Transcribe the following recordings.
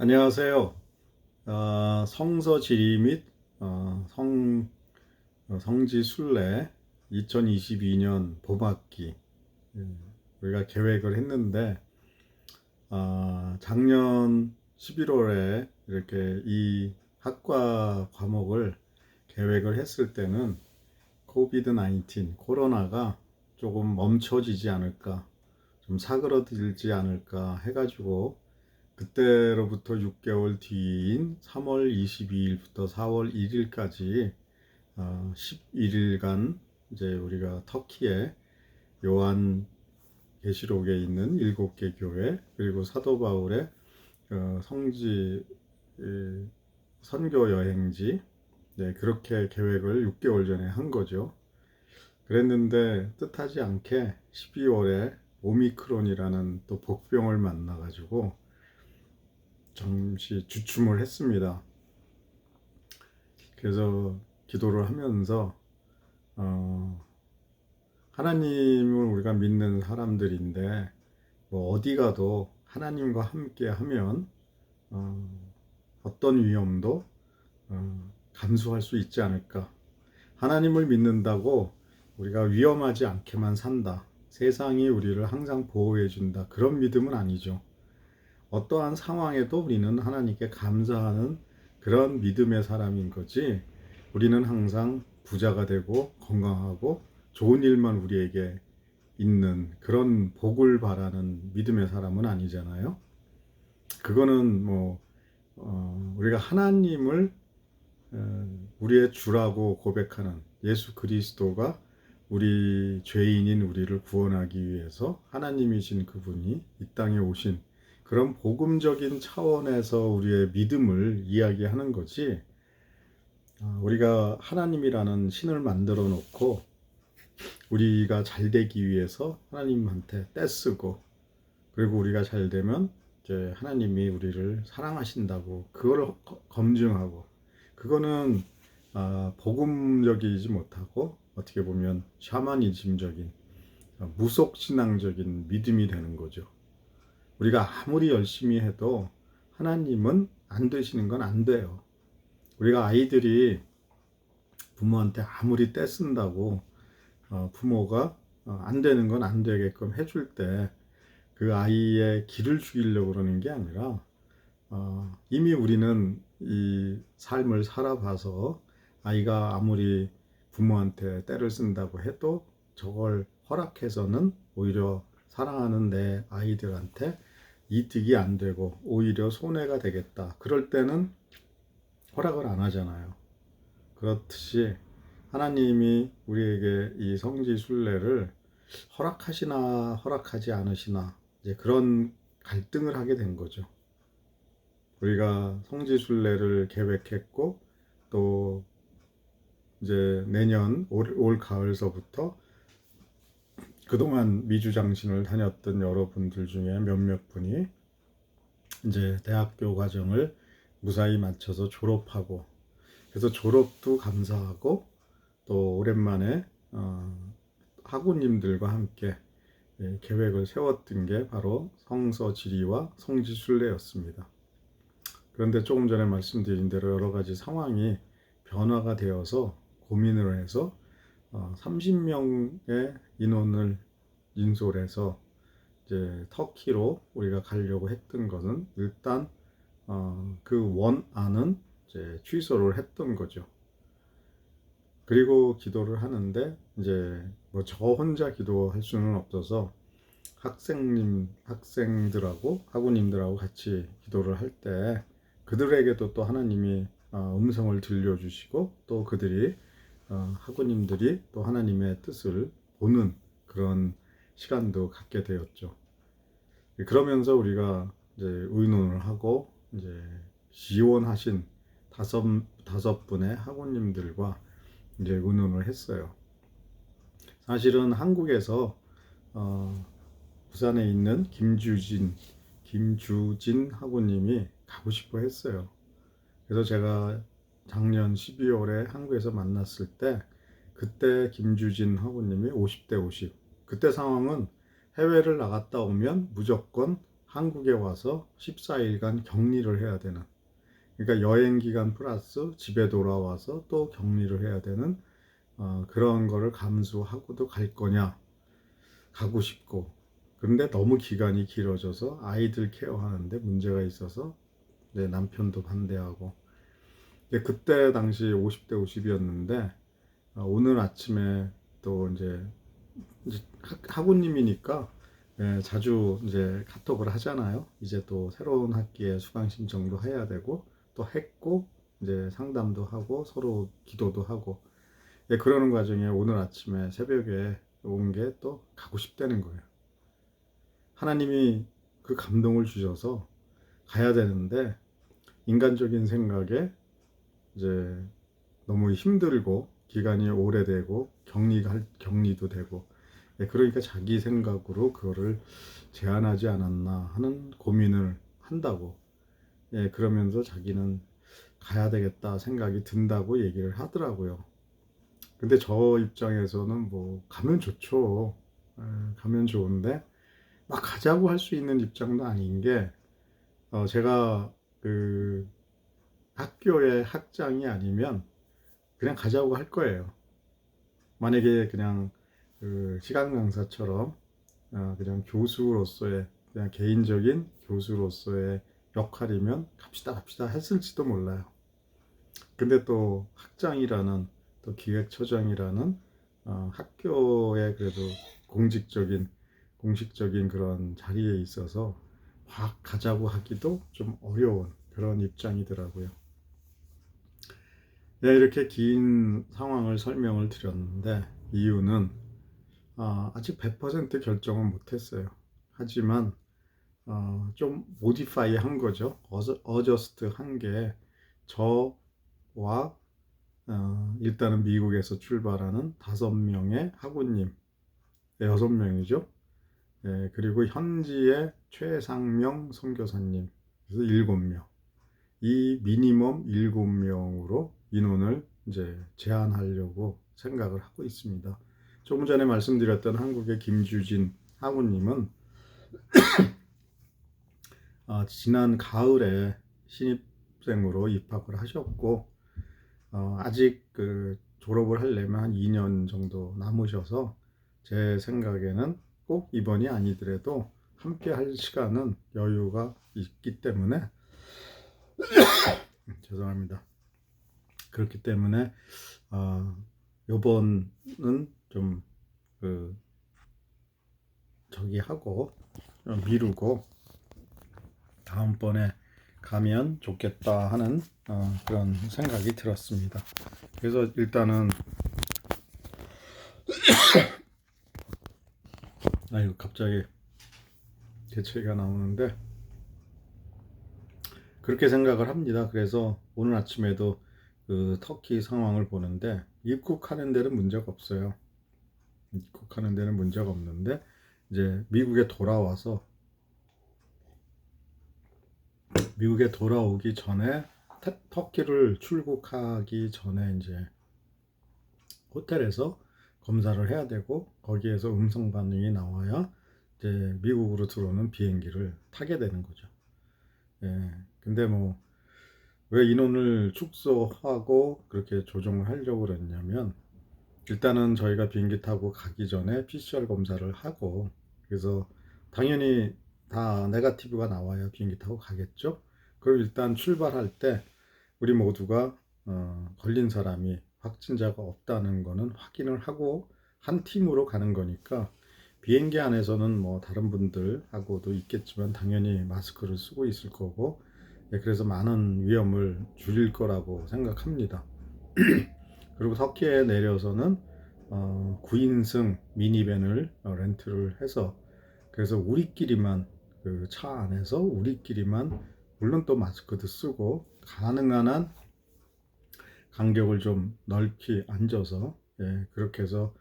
안녕하세요. 어, 성서 지리 및 어, 성, 어, 성지 순례 2022년 봄학기 예, 우리가 계획을 했는데 어, 작년 11월에 이렇게 이 학과 과목을 계획을 했을 때는 코비드 19 코로나가 조금 멈춰지지 않을까 좀 사그러들지 않을까 해가지고 그때로부터 6개월 뒤인 3월 22일부터 4월 1일까지 11일간 이제 우리가 터키에 요한 계시록에 있는 일곱 개 교회 그리고 사도 바울의 어, 성지 에, 선교 여행지 네, 그렇게 계획을 6개월 전에 한 거죠. 그랬는데 뜻하지 않게 12월에 오미크론이라는 또 복병을 만나가지고 잠시 주춤을 했습니다. 그래서 기도를 하면서 어, 하나님을 우리가 믿는 사람들인데 뭐 어디 가도 하나님과 함께 하면 어, 어떤 위험도 어, 감수할 수 있지 않을까. 하나님을 믿는다고 우리가 위험하지 않게만 산다. 세상이 우리를 항상 보호해 준다. 그런 믿음은 아니죠. 어떠한 상황에도 우리는 하나님께 감사하는 그런 믿음의 사람인 거지. 우리는 항상 부자가 되고 건강하고 좋은 일만 우리에게 있는 그런 복을 바라는 믿음의 사람은 아니잖아요. 그거는 뭐 어, 우리가 하나님을 어, 우리의 주라고 고백하는 예수 그리스도가 우리 죄인인 우리를 구원하기 위해서 하나님이신 그분이 이 땅에 오신 그런 복음적인 차원에서 우리의 믿음을 이야기하는 거지. 아, 우리가 하나님이라는 신을 만들어 놓고 우리가 잘 되기 위해서 하나님한테 떼쓰고 그리고 우리가 잘 되면 이제 하나님이 우리를 사랑하신다고 그거를 검증하고 그거는 아, 복음적이지 못하고 어떻게 보면 샤머니즘적인 아, 무속 신앙적인 믿음이 되는 거죠. 우리가 아무리 열심히 해도 하나님은 안 되시는 건 안 돼요. 우리가 아이들이 부모한테 아무리 떼쓴다고 어, 부모가 어, 안 되는 건 안 되게끔 해줄 때 그 아이의 길을 죽이려고 그러는 게 아니라 어, 이미 우리는 이 삶을 살아봐서 아이가 아무리 부모한테 때를 쓴다고 해도 저걸 허락해서는 오히려 사랑하는 내 아이들한테 이득이 안 되고 오히려 손해가 되겠다. 그럴 때는 허락을 안 하잖아요. 그렇듯이 하나님이 우리에게 이 성지 순례를 허락하시나 허락하지 않으시나 이제 그런 갈등을 하게 된 거죠. 우리가 성지 순례를 계획했고 또 이제 내년 올, 올 가을서부터 그동안 미주 장신을 다녔던 여러분들 중에 몇몇 분이 이제 대학교 과정을 무사히 마쳐서 졸업하고 그래서 졸업도 감사하고 또 오랜만에 어, 학우님들과 함께 예, 계획을 세웠던 게 바로 성서 지리와 성지 순례였습니다. 그런데 조금 전에 말씀드린 대로 여러 가지 상황이 변화가 되어서 고민을 해서 30명의 어, 인원을 인솔해서 이제 터키로 우리가 가려고 했던 것은 일단 어, 그 원안은 이제 취소를 했던 거죠. 그리고 기도를 하는데 이제 뭐 저 혼자 기도할 수는 없어서 학생님 학생들하고 학우님들하고 같이 기도를 할 때 그들에게도 또 하나님이 어, 음성을 들려주시고 또 그들이 어, 학우님들이 또 하나님의 뜻을 보는 그런 시간도 갖게 되었죠. 그러면서 우리가 이제 의논을 하고 이제 지원하신 다섯 다섯 분의 학우님들과 이제 의논을 했어요. 사실은 한국에서 어, 부산에 있는 김주진 김주진 학우님이 가고 싶어 했어요. 그래서 제가 작년 12월에 한국에서 만났을 때 그때 김주진 학우님이 50대 50. 그때 상황은 해외를 나갔다 오면 무조건 한국에 와서 14일간 격리를 해야 되는 그러니까 여행 기간 플러스 집에 돌아와서 또 격리를 해야 되는 어, 그런 거를 감수하고도 갈 거냐 가고 싶고 그런데 너무 기간이 길어져서 아이들 케어하는데 문제가 있어서 내 남편도 반대하고 이제 그때 당시 50대 50이었는데 어, 오늘 아침에 또 이제, 이제 학- 학우님이니까 예, 자주 이제 카톡을 하잖아요. 이제 또 새로운 학기에 수강 신청도 해야 되고 또 했고 이제 상담도 하고 서로 기도도 하고 예, 그러는 과정에 오늘 아침에 새벽에 온 게 또 가고 싶다는 거예요. 하나님이 그 감동을 주셔서 가야 되는데 인간적인 생각에 이제 너무 힘들고 기간이 오래되고 격리가 격리도 되고 예, 그러니까 자기 생각으로 그거를 제한하지 않았나 하는 고민을 한다고 예, 그러면서 자기는 가야 되겠다 생각이 든다고 얘기를 하더라고요. 근데 저 입장에서는 뭐 가면 좋죠. 예, 가면 좋은데 막 가자고 할 수 있는 입장도 아닌 게 어, 제가 그 학교의 학장이 아니면 그냥 가자고 할 거예요. 만약에 그냥 그 시간 강사처럼 어, 그냥 교수로서의 그냥 개인적인 교수로서의 역할이면 갑시다 갑시다 했을지도 몰라요. 근데 또 학장이라는 또 기획처장이라는 어, 학교의 그래도 공직적인 공식적인 그런 자리에 있어서 확 가자고 하기도 좀 어려운 그런 입장이더라고요. 네, 이렇게 긴 상황을 설명을 드렸는데 이유는 아, 아직 100% 결정은 못했어요. 하지만 어, 좀 모디파이 한 거죠. 어저스트 한 게 저와 어, 일단은 미국에서 출발하는 다섯 명의 학우님, 네, 여섯 명이죠. 네, 그리고 현지의 최상명 선교사님, 그래서 일곱 명. 이 미니멈 일곱 명으로 인원을 이제 제한하려고 생각을 하고 있습니다. 조금 전에 말씀드렸던 한국의 김주진 학우님은 아, 지난 가을에 신입생으로 입학을 하셨고 어, 아직 그 졸업을 하려면 한 2년 정도 남으셔서 제 생각에는 꼭 이번이 아니더라도 함께 할 시간은 여유가 있기 때문에 죄송합니다. 그렇기 때문에 어, 요번은 좀 그 저기 하고 좀 미루고 다음번에 가면 좋겠다 하는 어, 그런 생각이 들었습니다. 그래서 일단은 아이고 갑자기 대체가 나오는데 그렇게 생각을 합니다. 그래서 오늘 아침에도 그 터키 상황을 보는데 입국하는 데는 문제가 없어요. 입국하는 데는 문제가 없는데 이제 미국에 돌아와서 미국에 돌아오기 전에 태- 터키를 출국하기 전에 이제 호텔에서 검사를 해야 되고 거기에서 음성 반응이 나와야 이제 미국으로 들어오는 비행기를 타게 되는 거죠. 예. 근데 뭐 왜 인원을 축소하고 그렇게 조정을 하려고 그랬냐면 일단은 저희가 비행기 타고 가기 전에 PCR 검사를 하고 그래서 당연히 다 네가티브가 나와야 비행기 타고 가겠죠. 그럼 일단 출발할 때 우리 모두가 어, 걸린 사람이 확진자가 없다는 거는 확인을 하고 한 팀으로 가는 거니까 비행기 안에서는 뭐 다른 분들하고도 있겠지만 당연히 마스크를 쓰고 있을 거고 예, 그래서 많은 위험을 줄일 거라고 생각합니다. 그리고 터키에 내려서는 어, 9인승 미니밴을 어, 렌트를 해서 그래서 우리끼리만 그 차 안에서 우리끼리만 물론 또 마스크도 쓰고 가능한 한 간격을 좀 넓게 앉아서 예, 그렇게 해서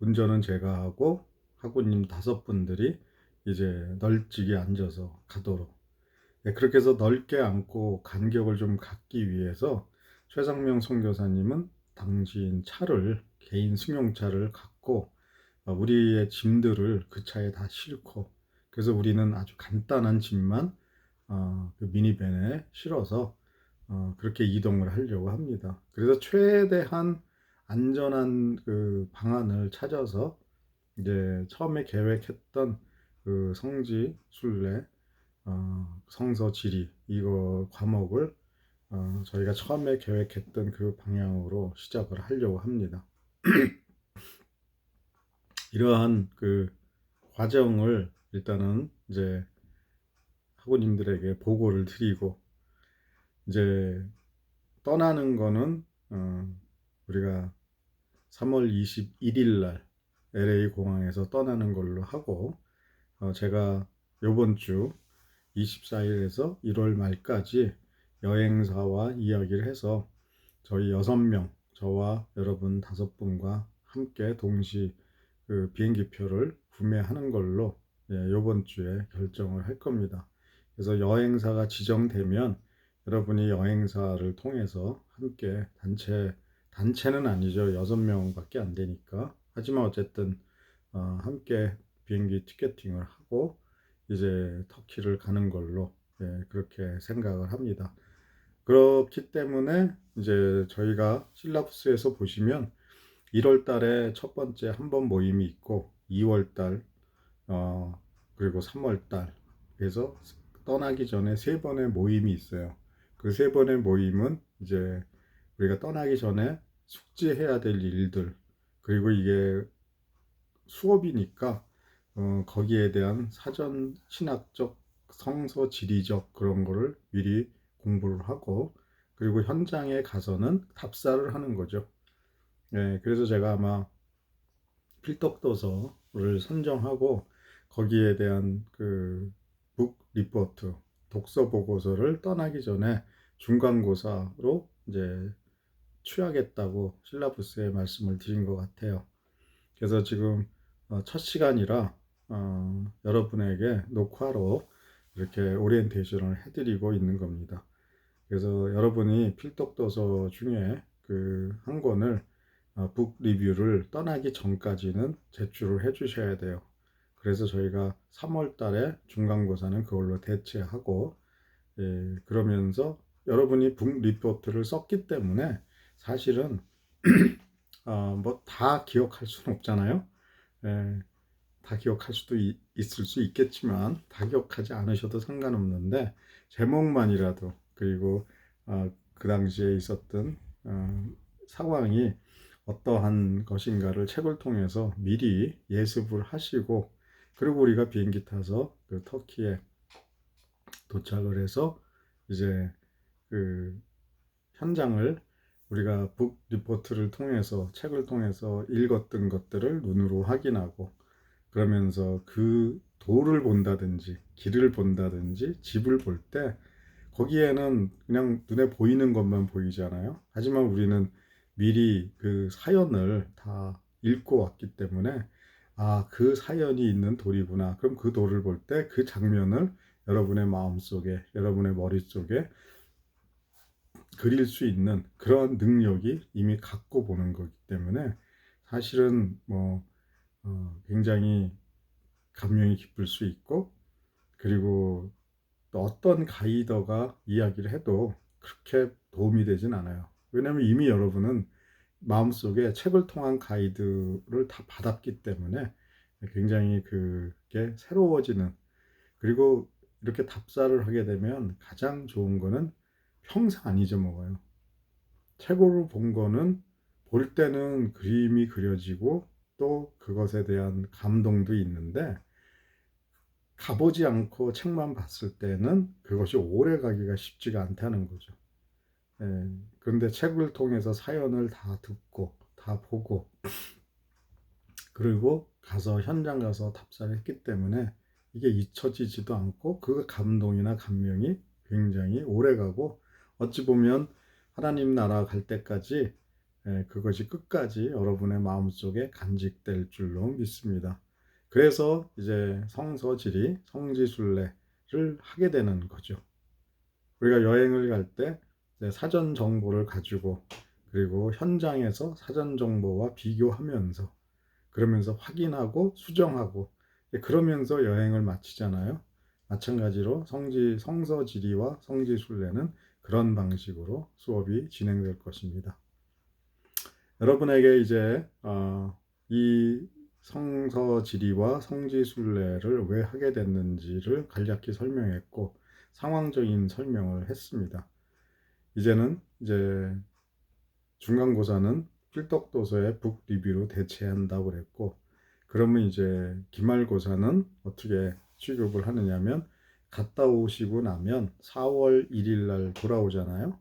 운전은 제가 하고 학우님 다섯 분들이 이제 널찍이 앉아서 가도록 예, 그렇게 해서 넓게 앉고 간격을 좀 갖기 위해서 최상명 선교사님은 당신 차를 개인 승용차를 갖고 어, 우리의 짐들을 그 차에 다 싣고 그래서 우리는 아주 간단한 짐만 어, 그 미니밴에 실어서 어, 그렇게 이동을 하려고 합니다. 그래서 최대한 안전한 그 방안을 찾아서 이제 처음에 계획했던 그 성지 순례 어, 성서 지리 이거 과목을 어, 저희가 처음에 계획했던 그 방향으로 시작을 하려고 합니다. 이러한 그 과정을 일단은 이제 학우님들에게 보고를 드리고 이제 떠나는 거는 어, 우리가 3월 21일 날 LA 공항에서 떠나는 걸로 하고 어, 제가 요번 주 24일에서 1월 말까지 여행사와 이야기를 해서 저희 6명 저와 여러분 5분과 함께 동시 그 비행기표를 구매하는 걸로 예, 요번 주에 결정을 할 겁니다. 그래서 여행사가 지정되면 여러분이 여행사를 통해서 함께 단체 단체는 아니죠. 여섯 명밖에 안 되니까. 하지만 어쨌든 어, 함께 비행기 티켓팅을 하고 이제 터키를 가는 걸로 예, 그렇게 생각을 합니다. 그렇기 때문에 이제 저희가 실라부스에서 보시면 1월 달에 첫 번째 한 번 모임이 있고 2월 달 어, 그리고 3월 달 그래서 떠나기 전에 세 번의 모임이 있어요. 그 세 번의 모임은 이제 우리가 떠나기 전에 숙지해야 될 일들 그리고 이게 수업이니까 어, 거기에 대한 사전 신학적 성서 지리적 그런 거를 미리 공부를 하고 그리고 현장에 가서는 답사를 하는 거죠. 네, 그래서 제가 아마 필독도서를 선정하고 거기에 대한 그 북 리포트 독서 보고서를 떠나기 전에 중간고사로 이제 취하겠다고 실라부스에 말씀을 드린 것 같아요. 그래서 지금 어, 첫 시간이라 어, 여러분에게 녹화로 이렇게 오리엔테이션을 해드리고 있는 겁니다. 그래서 여러분이 필독도서 중에 그 한 권을 어, 북 리뷰를 떠나기 전까지는 제출을 해 주셔야 돼요. 그래서 저희가 3월 달에 중간고사는 그걸로 대체하고 예, 그러면서 여러분이 북 리포트를 썼기 때문에 사실은 어, 뭐 다 기억할 수는 없잖아요. 예, 다 기억할 수도 이, 있을 수 있겠지만 다 기억하지 않으셔도 상관없는데 제목만이라도 그리고 어, 그 당시에 있었던 어, 상황이 어떠한 것인가를 책을 통해서 미리 예습을 하시고 그리고 우리가 비행기 타서 그 터키에 도착을 해서 이제 그 현장을 우리가 북 리포트를 통해서 책을 통해서 읽었던 것들을 눈으로 확인하고 그러면서 그 도를 본다든지 길을 본다든지 집을 볼 때 거기에는 그냥 눈에 보이는 것만 보이잖아요. 하지만 우리는 미리 그 사연을 다 읽고 왔기 때문에 아, 그 사연이 있는 돌이구나. 그럼 그 돌을 볼 때 그 장면을 여러분의 마음속에, 여러분의 머릿속에 그릴 수 있는 그런 능력이 이미 갖고 보는 거기 때문에 사실은 뭐 어, 굉장히 감명이 깊을 수 있고 그리고 또 어떤 가이더가 이야기를 해도 그렇게 도움이 되진 않아요. 왜냐하면 이미 여러분은 마음속에 책을 통한 가이드를 다 받았기 때문에 굉장히 그게 새로워지는 그리고 이렇게 답사를 하게 되면 가장 좋은 거는 평생 안 잊어먹어요. 책으로 본 거는 볼 때는 그림이 그려지고 또 그것에 대한 감동도 있는데 가보지 않고 책만 봤을 때는 그것이 오래 가기가 쉽지가 않다는 거죠. 예, 그런데 책을 통해서 사연을 다 듣고 다 보고 그리고 가서 현장 가서 답사를 했기 때문에 이게 잊혀지지도 않고 그 감동이나 감명이 굉장히 오래 가고 어찌 보면 하나님 나라 갈 때까지 예, 그것이 끝까지 여러분의 마음속에 간직될 줄로 믿습니다. 그래서 이제 성서지리, 성지순례를 하게 되는 거죠. 우리가 여행을 갈 때 사전 정보를 가지고 그리고 현장에서 사전 정보와 비교하면서 그러면서 확인하고 수정하고 그러면서 여행을 마치잖아요. 마찬가지로 성지 성서 지리와 성지 순례는 그런 방식으로 수업이 진행될 것입니다. 여러분에게 이제 어, 이 성서 지리와 성지 순례를 왜 하게 됐는지를 간략히 설명했고 상황적인 설명을 했습니다. 이제는 이제 중간고사는 필독도서의 북 리뷰로 대체한다고 그랬고 그러면 이제 기말고사는 어떻게 취급을 하느냐면 갔다 오시고 나면 4월 1일 날 돌아오잖아요.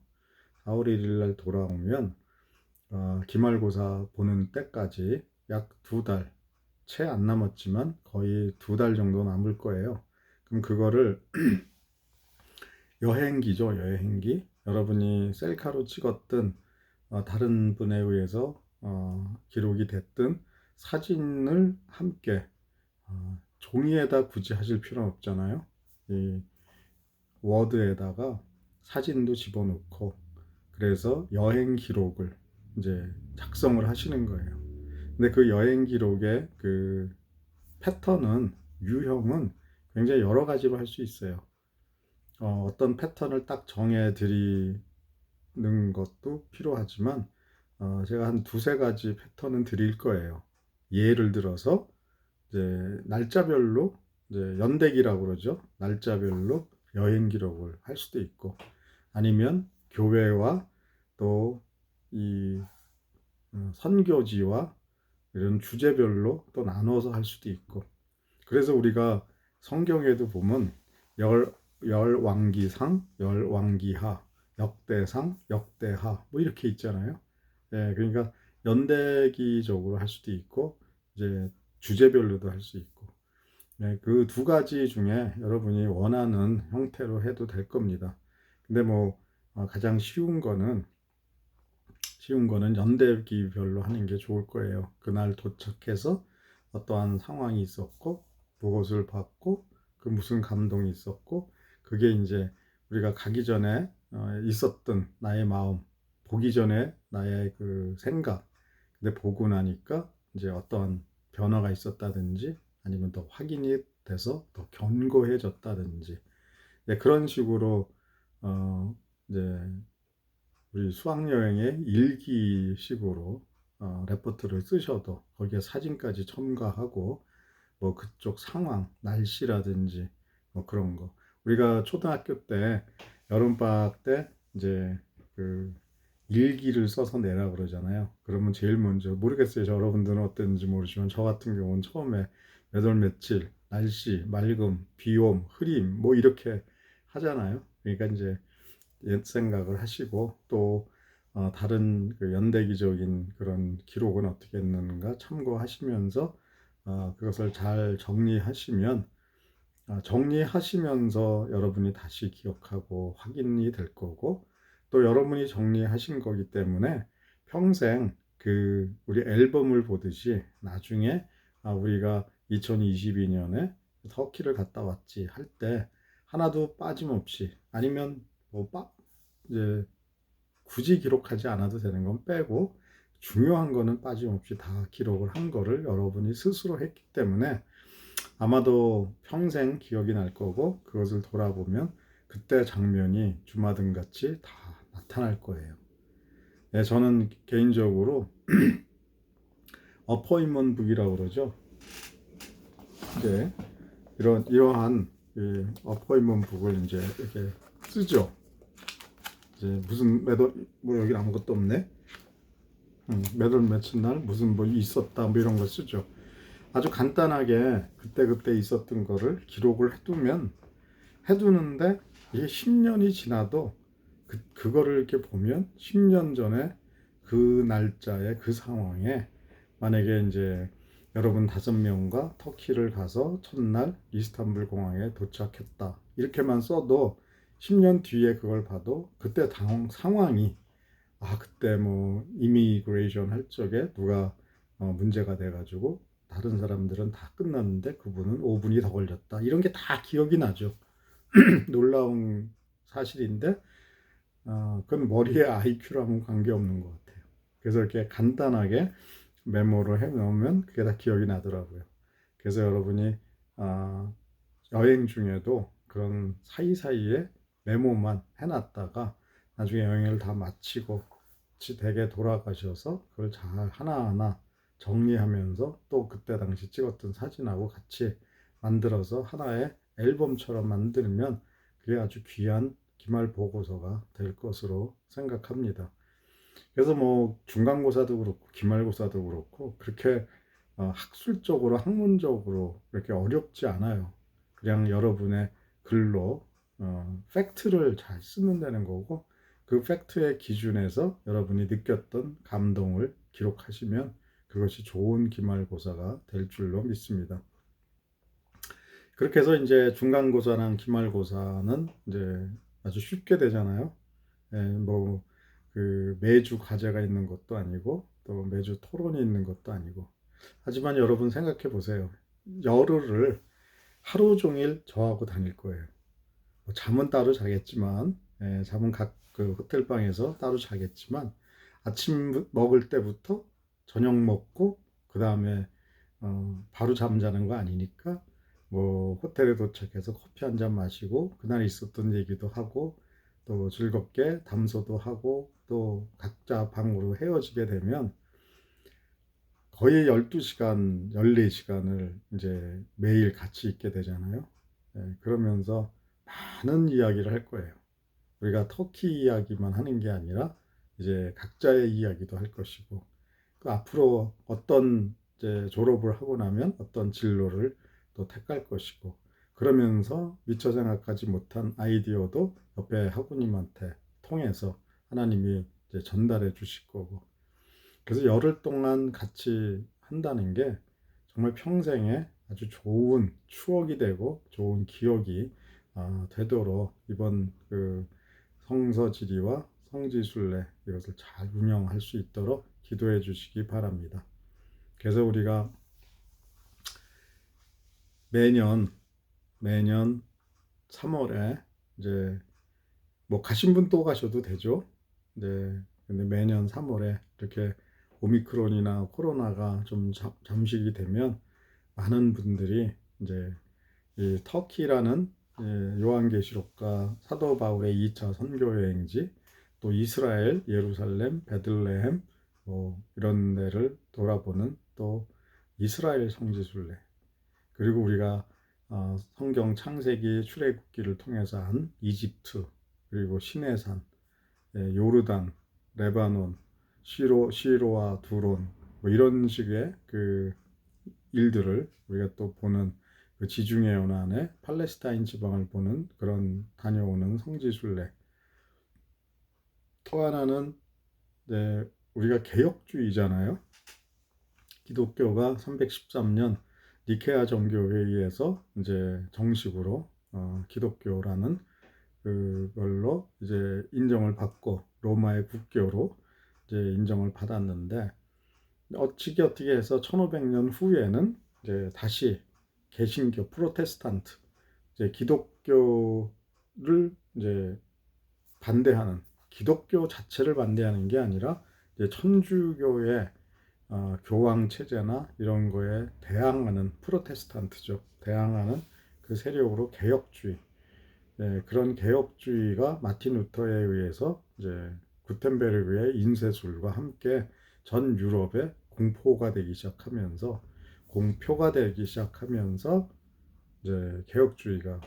4월 1일 날 돌아오면 어, 기말고사 보는 때까지 약 두 달, 채 안 남았지만 거의 두 달 정도 남을 거예요. 그럼 그거를 여행기죠, 여행기. 여러분이 셀카로 찍었든 어, 다른 분에 의해서 어, 기록이 됐든 사진을 함께 어, 종이에다 굳이 하실 필요는 없잖아요. 이 워드에다가 사진도 집어넣고 그래서 여행 기록을 이제 작성을 하시는 거예요. 근데 그 여행 기록의 그 패턴은 유형은 굉장히 여러 가지로 할 수 있어요. 어, 어떤 패턴을 딱 정해 드리는 것도 필요하지만 어, 제가 한 두세 가지 패턴은 드릴 거예요. 예를 들어서 이제 날짜별로 이제 연대기라고 그러죠. 날짜별로 여행 기록을 할 수도 있고 아니면 교회와 또 이 어, 선교지와 이런 주제별로 또 나눠서 할 수도 있고 그래서 우리가 성경에도 보면 열 열왕기상, 열왕기하, 역대상, 역대하 뭐 이렇게 있잖아요. 예, 그러니까 연대기적으로 할 수도 있고 이제 주제별로도 할 수 있고 네, 그두 가지 중에 여러분이 원하는 형태로 해도 될 겁니다. 근데 뭐 어, 가장 쉬운 거는 쉬운 거는 연대기별로 하는 게 좋을 거예요. 그날 도착해서 어떠한 상황이 있었고 무엇을 봤고 그 무슨 감동이 있었고 그게 이제 우리가 가기 전에 어, 있었던 나의 마음 보기 전에 나의 그 생각 근데 보고 나니까 이제 어떠한 변화가 있었다든지 아니면 더 확인이 돼서 더 견고해졌다든지 네, 그런 식으로 어 이제 우리 수학여행의 일기식으로 어, 레포트를 쓰셔도 거기에 사진까지 첨가하고 뭐 그쪽 상황, 날씨라든지 뭐 그런 거. 우리가 초등학교 때 여름방학 때 이제 그 일기를 써서 내라 그러잖아요. 그러면 제일 먼저 모르겠어요. 여러분들은 어땠는지 모르지만 저 같은 경우는 처음에 몇월 며칠, 날씨, 맑음, 비옴, 흐림 뭐 이렇게 하잖아요. 그러니까 이제 옛 생각을 하시고 또 어, 다른 그 연대기적인 그런 기록은 어떻게 했는가 참고하시면서 어, 그것을 잘 정리하시면 어, 정리하시면서 여러분이 다시 기억하고 확인이 될 거고 또 여러분이 정리하신 거기 때문에 평생 그 우리 앨범을 보듯이 나중에 아, 우리가 2022년에 터키를 갔다 왔지 할 때 하나도 빠짐없이 아니면 뭐 빠, 이제 굳이 기록하지 않아도 되는 건 빼고 중요한 거는 빠짐없이 다 기록을 한 거를 여러분이 스스로 했기 때문에 아마도 평생 기억이 날 거고 그것을 돌아보면 그때 장면이 주마등 같이 다 나타날 거예요. 네, 저는 개인적으로 어포인먼 북이라고 그러죠. 이제 이런 이러한 어포인먼 북을 이제 이렇게 쓰죠. 이제 무슨 매달 뭐 여기 아무것도 없네. 음, 매달 며칠 날 무슨 뭐 있었다 뭐 이런 거 쓰죠. 아주 간단하게 그때 그때 있었던 거를 기록을 해두면 해두는데 이게 10년이 지나도 그, 그거를 이렇게 보면 10년 전에 그 날짜에 그 상황에 만약에 이제 여러분 다섯 명과 터키를 가서 첫날 이스탄불 공항에 도착했다 이렇게만 써도 10년 뒤에 그걸 봐도 그때 당, 상황이 아 그때 뭐 이미그레이션 할 적에 누가 어, 문제가 돼가지고 다른 사람들은 다 끝났는데 그분은 5분이 더 걸렸다. 이런 게 다 기억이 나죠. 놀라운 사실인데 어, 그건 머리의 IQ랑은 관계없는 것 같아요. 그래서 이렇게 간단하게 메모를 해놓으면 그게 다 기억이 나더라고요. 그래서 여러분이 아, 여행 중에도 그런 사이사이에 메모만 해놨다가 나중에 여행을 다 마치고 지- 댁에 돌아가셔서 그걸 잘 하나하나 정리하면서 또 그때 당시 찍었던 사진하고 같이 만들어서 하나의 앨범처럼 만들면 그게 아주 귀한 기말 보고서가 될 것으로 생각합니다. 그래서 뭐 중간고사도 그렇고 기말고사도 그렇고 그렇게 어, 학술적으로 학문적으로 이렇게 어렵지 않아요. 그냥 여러분의 글로 어, 팩트를 잘 쓰면 되는 거고 그 팩트의 기준에서 여러분이 느꼈던 감동을 기록하시면 그것이 좋은 기말고사가 될 줄로 믿습니다. 그렇게 해서 이제 중간고사랑 기말고사는 이제 아주 쉽게 되잖아요. 예, 뭐 그 매주 과제가 있는 것도 아니고 또 매주 토론이 있는 것도 아니고 하지만 여러분 생각해 보세요. 열흘을 하루 종일 저하고 다닐 거예요. 뭐 잠은 따로 자겠지만, 예, 잠은 각 그 호텔 방에서 따로 자겠지만, 아침 먹을 때부터 저녁 먹고, 그 다음에 어, 바로 잠자는 거 아니니까, 뭐 호텔에 도착해서 커피 한 잔 마시고, 그날 있었던 얘기도 하고, 또 즐겁게 담소도 하고, 또 각자 방으로 헤어지게 되면, 거의 12시간, 14시간을 이제 매일 같이 있게 되잖아요. 예, 그러면서 많은 이야기를 할 거예요. 우리가 터키 이야기만 하는 게 아니라 이제 각자의 이야기도 할 것이고, 그 앞으로 어떤 이제 졸업을 하고 나면 어떤 진로를 또 택할 것이고, 그러면서 미처 생각하지 못한 아이디어도 옆에 학우님한테 통해서 하나님이 이제 전달해 주실 거고, 그래서 열흘 동안 같이 한다는 게 정말 평생에 아주 좋은 추억이 되고 좋은 기억이 아, 되도록 이번 그 성서 지리와 성지순례 이것을 잘 운영할 수 있도록 기도해 주시기 바랍니다. 그래서 우리가 매년 매년 3월에 이제 뭐 가신 분 또 가셔도 되죠. 네. 근데 매년 3월에 이렇게 오미크론이나 코로나가 좀 잠식이 되면 많은 분들이 이제 이 터키라는 예, 요한계시록과 사도 바울의 2차 선교 여행지 또 이스라엘, 예루살렘, 베들레헴 뭐 이런 데를 돌아보는 또 이스라엘 성지순례. 그리고 우리가 어, 성경 창세기 출애굽기를 통해서 한 이집트 그리고 시내산, 예, 요르단, 레바논, 시로 시로와 두론 뭐 이런 식의 그 일들을 우리가 또 보는 그 지중해 연안의 팔레스타인 지방을 보는 그런 다녀오는 성지순례. 또 하나는 네, 우리가 개혁주의잖아요. 기독교가 313년 니케아 정교회의에서 이제 정식으로 어, 기독교라는 그걸로 이제 인정을 받고 로마의 국교로 이제 인정을 받았는데 어찌게 어떻게 해서 1500년 후에는 이제 다시 개신교 프로테스탄트 이제 기독교를 이제 반대하는 기독교 자체를 반대하는 게 아니라 이제 천주교의 어, 교황 체제나 이런 거에 대항하는 프로테스탄트죠. 대항하는 그 세력으로 개혁주의 네, 그런 개혁주의가 마틴 루터에 의해서 이제 구텐베르그의 인쇄술과 함께 전 유럽에 공포가 되기 시작하면서 공표가 되기 시작하면서 이제 개혁주의가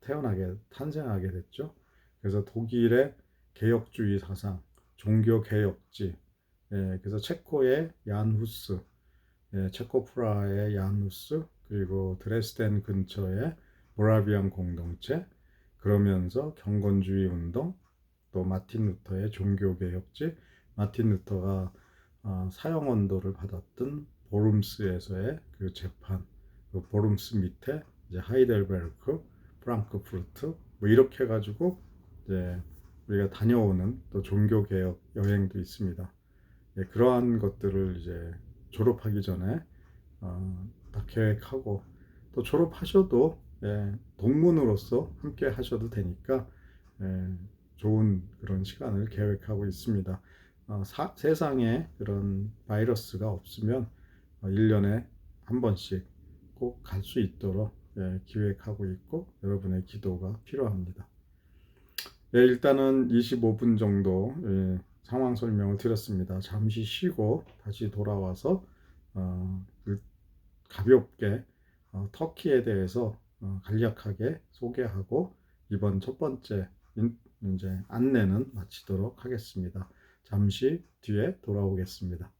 태어나게 탄생하게 됐죠. 그래서 독일의 개혁주의 사상, 종교 개혁지, 예, 그래서 체코의 얀 후스, 예, 체코 프라하의 얀 후스, 그리고 드레스덴 근처의 모라비안 공동체, 그러면서 경건주의 운동, 또 마틴 루터의 종교 개혁지, 마틴 루터가 어, 사형 언도를 받았던 보름스에서의 그 재판, 그 보름스 밑에 이제 하이델베르크, 프랑크푸르트 뭐 이렇게 해가지고 이제 우리가 다녀오는 또 종교 개혁 여행도 있습니다. 예, 그러한 것들을 이제 졸업하기 전에 어, 다 계획하고 또 졸업하셔도 예, 동문으로서 함께 하셔도 되니까 예, 좋은 그런 시간을 계획하고 있습니다. 어, 사, 세상에 그런 바이러스가 없으면 어, 1년에 한 번씩 꼭 갈 수 있도록 예, 기획하고 있고 여러분의 기도가 필요합니다. 예, 일단은 25분 정도 예, 상황 설명을 드렸습니다. 잠시 쉬고 다시 돌아와서 어, 일- 가볍게 어, 터키에 대해서 어, 간략하게 소개하고 이번 첫 번째 인- 이제 안내는 마치도록 하겠습니다. 잠시 뒤에 돌아오겠습니다.